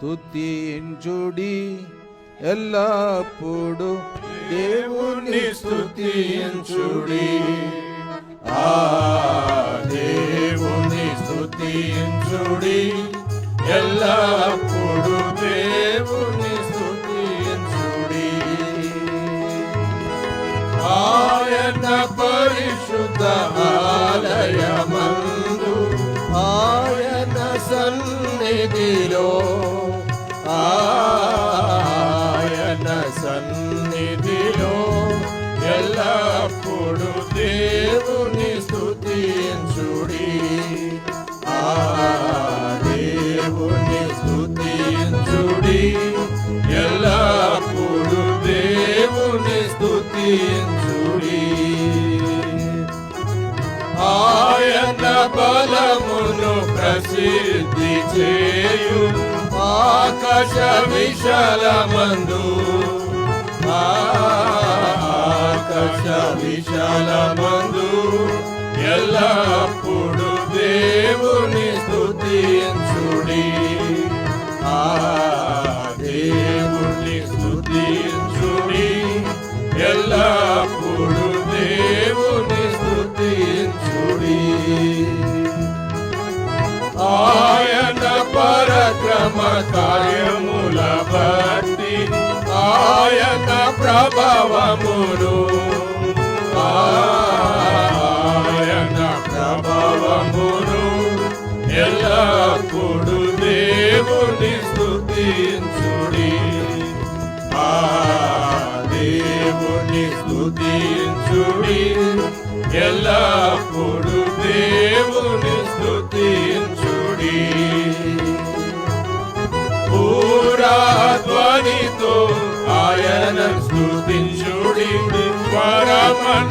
స్తుతించుడి ఎల్లప్పుడు దేవుని స్తుతించుడి. ఆ దేవుని స్తుతించుడి ఎల్లప్పుడు దేవుని స్తుతించుడి. ఆయన పరిశుద్ధ ఆలయమందు ఆయన సన్నిధిలో ఆయన సన్నిధిలో ఎల్లప్పుడు దేవుని స్థుతించుడి ఆ దేవుని స్థుతించుడి ఎల్లప్పుడు దేవుని స్థుతించుడి ఆయన బలమును ప్రసిద్ధి చేయు ఆకాశ విశాలమందు. ఆకాశ విశాలమందు. ఎల్లప్పుడు దేవుని స్తుతించుడి. ఆ దేవుని స్తుతించుడి. ఎల్ల కార్యముల భక్తి ఆయన ప్రభావమును. ఆయన ప్రభావమును. ఎల్లప్పుడు దేవుని స్తుతించుడి. ఆ దేవుని స్తుతించుడి. ఎల్లప్పుడు దేవుని స్తుతించుడి. పూరాధ్వనితో ఆయన స్థుతించుడి స్వరమండలములతో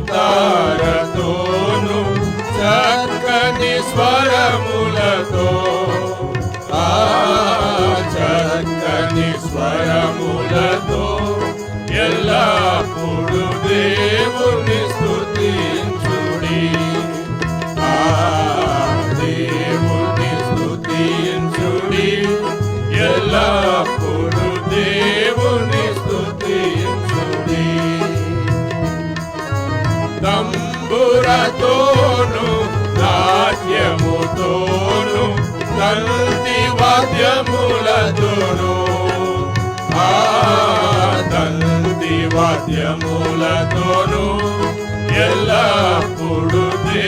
సితారతోను చక్కని స్వరములతో. ఆ చక్కని స్వరములతో ఎల్లప్పుడు తంతి వాద్యములతోను. ఆ తంతి వాద్యములతోను ఎల్లప్పుడు దే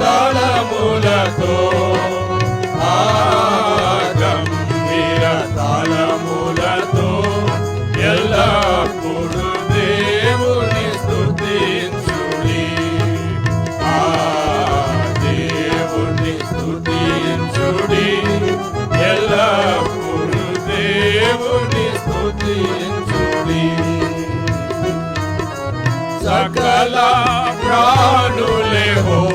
తాళములతో ఆ గంభీర తాళములతో ఎల్లప్పుడు దేవుని స్తుతించుడి. ఆ దేవుని స్తుతించుడి. ఎల్లప్పుడు దేవుని స్తుతించుడి. సకల ప్రాణులే హో